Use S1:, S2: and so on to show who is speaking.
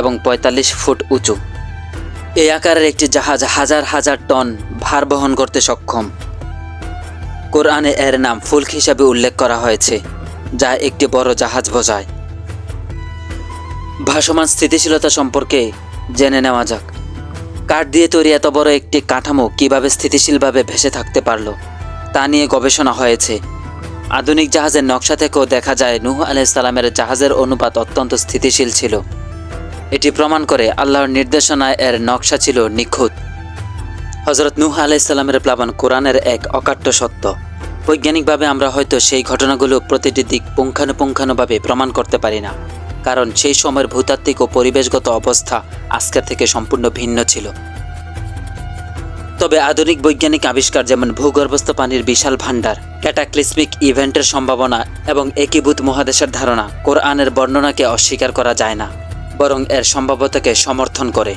S1: এবং পঁয়তাল্লিশ ফুট উঁচু। এই আকারের একটি জাহাজ হাজার হাজার টন ভার বহন করতে সক্ষম। কোরআনে এর নাম ফুলক হিসাবে উল্লেখ করা হয়েছে, যা একটি বড় জাহাজ বোঝায়। ভাসমান স্থিতিশীলতা সম্পর্কে জেনে নেওয়া যাক। কাঠ দিয়ে তৈরি এত বড় একটি কাঠামো কীভাবে স্থিতিশীলভাবে ভেসে থাকতে পারল, তা নিয়ে গবেষণা হয়েছে। আধুনিক জাহাজের নকশা থেকেও দেখা যায়, নূহ আলাইসালামের জাহাজের অনুপাত অত্যন্ত স্থিতিশীল ছিল। এটি প্রমাণ করে আল্লাহর নির্দেশনায় এর নকশা ছিল নিখুঁত। হজরত নূহ আলাইসাল্লামের প্লাবন কোরআনের এক অকাট্য সত্য। বৈজ্ঞানিকভাবে আমরা হয়তো সেই ঘটনাগুলো প্রতিটি দিক পুঙ্খানুপুঙ্খানুভাবে প্রমাণ করতে পারি না, কারণ সেই সময়ের ভূতাত্ত্বিক ও পরিবেশগত অবস্থা আজকের থেকে সম্পূর্ণ ভিন্ন ছিল। তবে আধুনিক বৈজ্ঞানিক আবিষ্কার যেমন ভূগর্ভস্থ পানির বিশাল ভাণ্ডার, ক্যাটাক্লিসমিক ইভেন্টের সম্ভাবনা এবং একীভূত মহাদেশের ধারণা কোরআনের বর্ণনাকে অস্বীকার করা যায় না। বরং এর সম্ভাব্যতাকে সমর্থন করে।